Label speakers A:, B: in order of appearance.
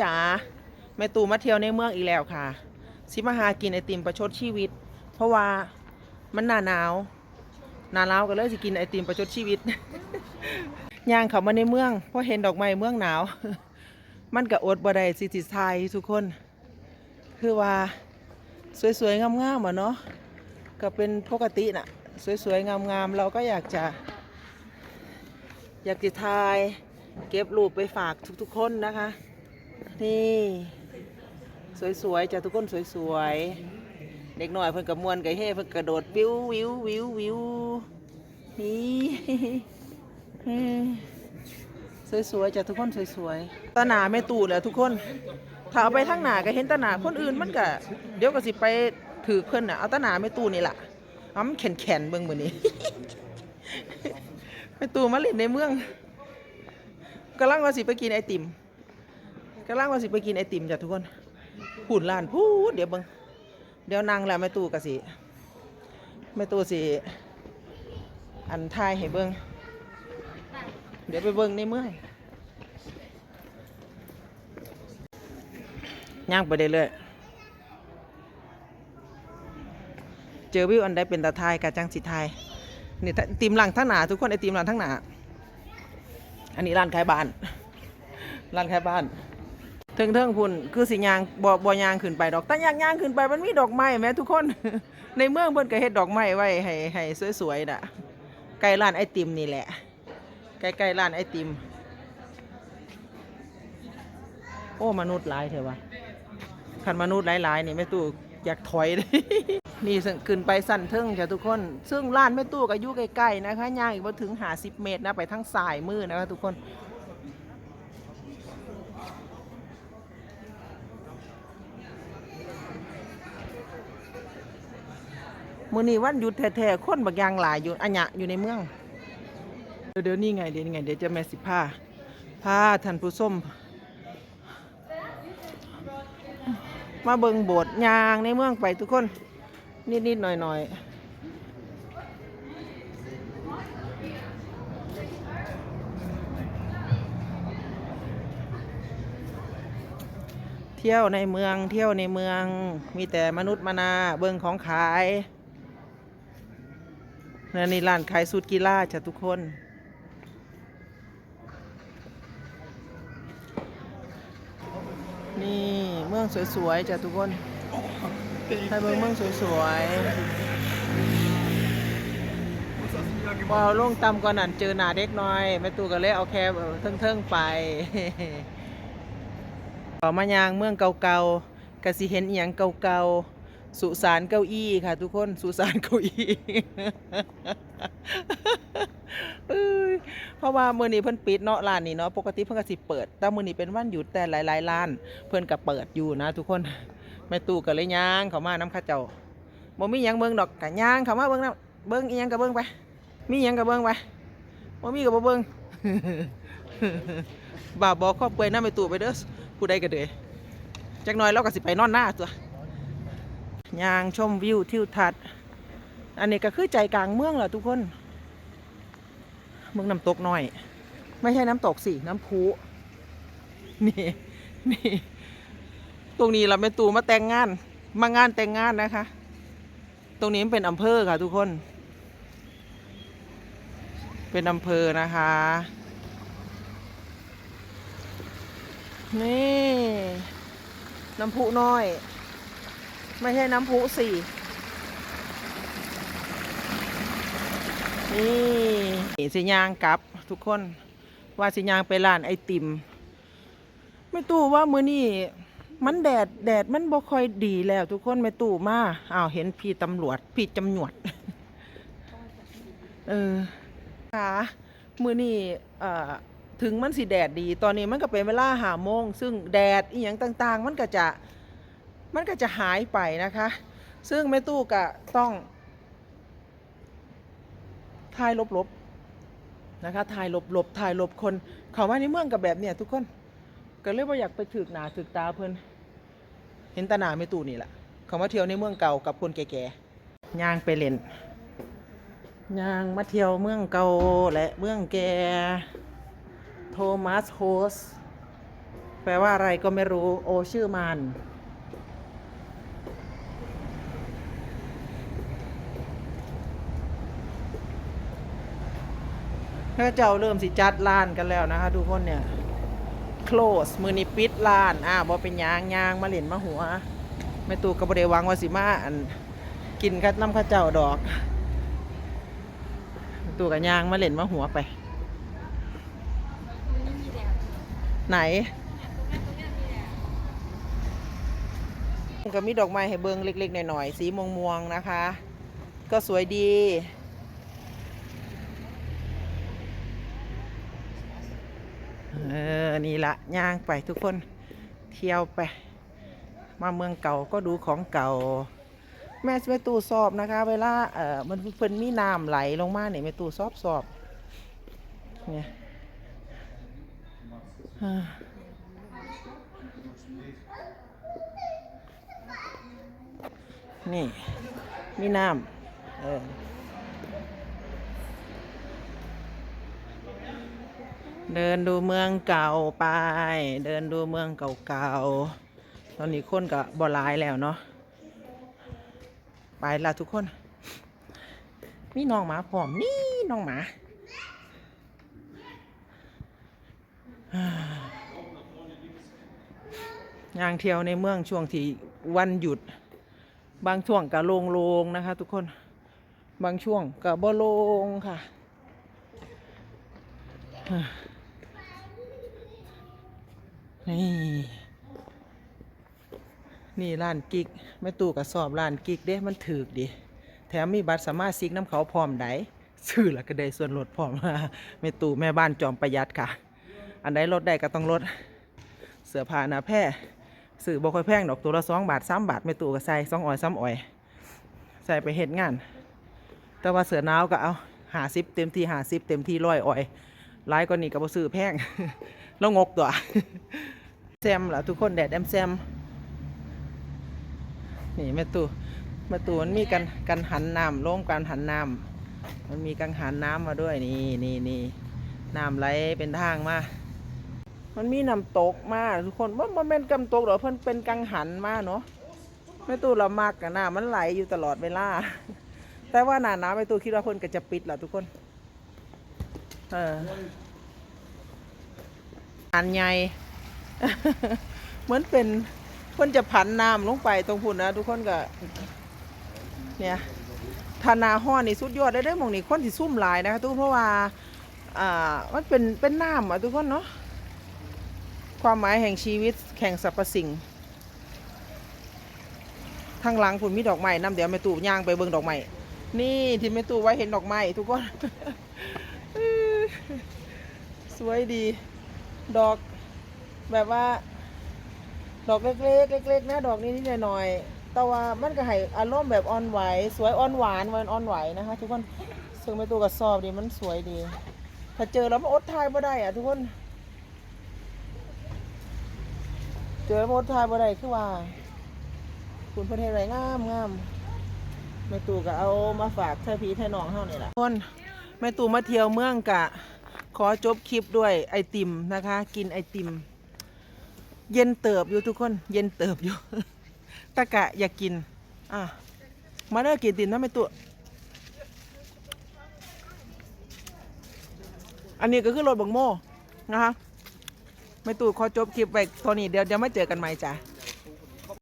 A: จ๋าแม่ตู่มาเที่ยวในเมืองอีกแล้วค่ะ สิมาหากินไอติมประชดชีวิต เพราะว่ามันหนาหนาวหนาหนาวก็เลยสิกินไอติมประชดชีวิต ย่างเขามาในเมืองเพราะเห็นดอกไม้เมืองหนาว มันก็อดบ่ได้สิสิทายทุกคน คือว่าสวยๆงามๆอะเนาะก็เป็นปกติน่ะ สวยๆงามๆเราก็อยากจะ อยากจะทาย เก็บรูปไปฝากทุกๆคนนะคะ นี่ สวยๆจ้ะทุกคนสวยๆ เด็กหน่อยเพิ่นกับมวนกับเฮ่เพิ่นกระโดดวิววิววิววิวนี่สวยๆจ้ะทุกคนสวยๆตาหนาแม่ตู่แหละทุกคน ถ้าเอาไปทั้งหนาก็เห็นตาหนาคนอื่นมันก็เดี๋ยวก็สิไปถือเพิ่นน่ะเอาตาหนาแม่ตู่นี่ล่ะเอามันแข็งๆเบิ่งมือนี้แม่ตู่มาเล่นในเมืองกำลังว่าสิไปกินไอติม กำลังว่าสิไปกินไอติมจ้ะทุกคนพูดล้านพูดเดี๋ยวเบิงเดี๋ยวนางแล้วแม่ตู่กะสิแม่ตู่สิ อันทายให้เบิงเดี๋ยวไปเบิงในเมื่องย่างไปเรื่อยเจอวิวอันใดเป็นตาทายกะจังสิทายนี่ไอติมหลังทั้งหนาทุกคนไอติมหลังทั้งหนาอันนี้ร้านขายบ้านร้านขายบ้าน เทิงเทิงพุ่นคือสิยางบ่บ่ยางขึ้นไปดอกแต่ยางยางขึ้นไปมันมีดอกไม้แหมทุกคน ในเมืองเพิ่นก็เฮ็ดดอกไม้ไว้ให้ให้สวยๆน่ะใกล้ร้านไอติมนี่แหละใกล้ๆร้านไอติม โอ้มนุษย์หลายเถอะวะคันมนุษย์หลายๆนี่แม่ตู้อยากถอยเลยนี่ขึ้นไปสั่นเทิงจ้ะทุกคน ซึ่งร้านแม่ตู้ก็อยู่ใกล้ๆนะคะย่างอีกบ่ถึง50เมตรนะไปทางซ้ายมือนะคะทุกคน มื้อนี้วันหยุดแท้ๆคนบักยางหลายอยู่อัญญะอยู่ในเมือง เดี๋ยวนี่ไงเดี๋ยวนี่ไงเดี๋ยวจะแม่สิพาพาท่านผู้ชมมาเบิงโบสถ์ยางในเมืองไปทุกคน นิดๆหน่อยๆเที่ยวในเมืองเที่ยวในเมืองมีแต่มนุษย์มนาเบิงของขาย นี่นี่ร้านขายสูตรกีฬาจ้ะทุกคน นี่เมืองสวยๆจ้ะทุกคนให้เมืองเมืองสวยๆพอลงต่ำกว่านั้นเจอหนาเด็กน้อยแม่ตู่ก็เลยเอาแค่เทิงๆไปต่อมายางเมืองเก่าๆกะสิเห็นอหย่างเก่าๆ สุสานเก้าอี้ค่ะทุกคนสุสานเก้าอี้เพราะว่ามื้อนี้เพิ่นปิดเนาะร้านนี้เนาะปกติเพิ่นก็สิเปิด แต่มื้อนี้เป็นวันหยุดแต่หลายๆร้าน เพิ่นก็เปิดอยู่นะ ทุกคนแม่ตู่ก็เลยย่างเข้ามานํข้าเจ้าบ่มีหยังเบิ่งดอกก็ย่างเข้ามาเบิ่งนํเบิ่งอีหยังก็เบิ่งไปมีหยังก็เบิ่งไปบ่มีก็บ่เบิ่งบ่าบอกครอบเปื่อยน้าแม่ตู่ไปเด้อผู้ใดก็เด้อจักหน่อยเราก็สิไปนอนหน้าตัว ยางชมวิวทิวทัศน์ อันนี้ก็คือใจกลางเมืองแหละทุกคน เมืองน้ำตกน้อย ไม่ใช่น้ำตกสิ น้ำพุนี่นี่ตรงนี้เราเป็นตูมาแต่งงาน มางานแต่งงานนะคะ ตรงนี้เป็นอำเภอค่ะทุกคน เป็นอำเภอนะคะ นี่ น้ำพุน้อย ไม่ใช่น้ำพุสินี่สิยางกลับทุกคน ว่าสิยางไปร้านไอติม ไม่ตู้ว่ามือนี้มันแดดแดดมันบ่ค่อยดีแล้วทุกคนไม่ตู้มาอ้าวเห็นพี่ตำรวจพี่จำหนวด เออค่ะมือนี้เอ่อถึงมันสิแดดดี ตอนนี้มันก็เป็นเวลาหาโมง ซึ่งแดดอีหยังต่าง ๆ มันก็จะ มันก็จะหายไปนะคะ ซึ่งแม่ตู้ก็ต้องทายลบๆนะคะทายลบๆทายลบคนเขาว่าในเมืองกับแบบเนี้ยทุกคนก็เลยว่าอยากไปถึกหนาถึกตาเพิ่นเห็นตาหนาแม่ตู้นี่แหละเขามาเที่ยวในเมืองเก่ากับคนแก่ๆย่างไปเล่นย่างมาเที่ยวเมืองเก่าและเมืองแก่โทมัสโฮสแปลว่าอะไรก็ไม่รู้โอชื่อมัน พระเจ้าเริ่มสิจัดร้านกันแล้วนะคะทุกคนเนี่ย close มือนี้ปิดร้านอ่าบ่เป็นยางยางมาเล่นมาหัวแม่ตู่ก็บ่ได้วังว่าสิมาอันกินคัดน้ำข้าเจ้าดอกตูกับยางมาเล่นมาหัวไป ไหนก็มีดอกไม้ให้เบิงเล็กๆหน่อยๆสีม่วงๆนะคะ ก็สวยดี เออ นี่ละย่างไปทุกคน เที่ยวไป มาเมืองเก่าก็ดูของเก่า แม่แม่ตู้สอบนะคะ เวลา เออมันเพิ่นมีน้ำไหลลงมาเนี่ยแม่ตู้สอบสอบ เนี่ยนี่ มีน้ำเออ เดินดูเมืองเก่าไป เดินดูเมืองเก่าๆ ตอนนี้คนก็บ่หลายแล้วเนาะ ไปละทุกคน มีน้องหมาพร้อมนี่น้องหมา ย่างเที่ยวในเมืองช่วงที่วันหยุด บางช่วงก็โล่งๆนะคะ ทุกคน บางช่วงก็บ่โล่งค่ะ นี่นี่ร้านกิกแม่ตู่กับสอบร้านกิกเด้มันถือดิแถมมีบัตรสามารถซิกน้ำเขาพร้อมไดซื้อแล้วก็ได้ส่วนลดพร้อมแม่ตู่แม่บ้านจอมประหยัดค่ะ อันใดลดได้ก็ต้องลดเสื้อผ้าหนาแพร่ซื้อบ่ค่อยแพงดอกตัวละสองบาทสามบาทแม่ตู่ก็ใส่สองอ่อยสามอ่อย ใส่ไปเฮ็ดงาน แต่ว่าเสื้อหนาวก็เอาหาซิปเต็มที่หาซิปเต็มที่ร้อยอ่อยร้ายกว่านี้ก็บ่ซื้อแพงแล้วงกตัว แซมล่ะทุกคนแดดแอมแซมนี่แม่ตู่แม่ตู่มันมีกันกันหันน้ำลงกันหันน้ำมันมีกังหันน้ำมาด้วยนี่นี่นี่น้ำไหลเป็นทางมามันมีน้ำตกมาทุกคนว่ามันเป็นกำตกหรอเพิ่อนเป็นกังหันมาเนาะแม่ตู่เรามากกันน้ำมันไหลอยู่ตลอดเวลาแต่ว่าหนาหนาวแม่ตู่คิดว่าเพิ่อนก็จะปิดล่ะทุกคนเอออันใหญ่ เหมือนเป็นเพิ่นจะผันน้ำลงไปตรงพุ่นนะ ทุกคนก็ เนี่ยทานาห้อนี่สุดยอดได้ได้มองนี่คนที่ซุ่มหลายนะคะทุกคนเพราะว่าอ่ามันเป็นเป็นน้ำอะทุกคนเนาะความหมายแห่งชีวิตแข่งสรรพสิ่งทางหลังพุ่นมีดอกไม้น้ำเดี๋ยวแม่ตู่ย่างไปเบิ่งดอกไม้นี่ที่แม่ตู่ไว้เห็นดอกไม้ทุกคนสวยดี ดอก แบบว่า ดอกเล็กๆเล็กๆนะดอกนี้นิดหน่อยๆแต่ว่ามันก็ให้อารมณ์แบบอ่อนไหว สวยอ่อนหวานวันอ่อนไหวนะคะ ทุกคนซึ่งไปตัวกระสอบดีมันสวยดี ถ้าเจอแล้วมันอดทายบ่ได้อะทุกคน เจอแล้วมันอดทายบ่ได้คือว่า คุณประเทศไรงามงามแม่ตู่ก็เอามาฝากเธอพีเธอน้องเฮานี่แหละทุกคนแม่ตู่มาเที่ยวเมืองกะ ขอจบคลิปด้วยไอติมนะคะ กินไอติม เย็นเติบอยู่ทุกคน เย็นเติบอยู่ ตะกะอยากกิน อะ มาเด้อกินตินนะไม่ตัว อันนี้ก็คือรถบังโม่นะคะไม่ตู่ขอจบคลิปไปตอนนี้เดี๋ยวจะมาเจอกันใหม่จ้ะ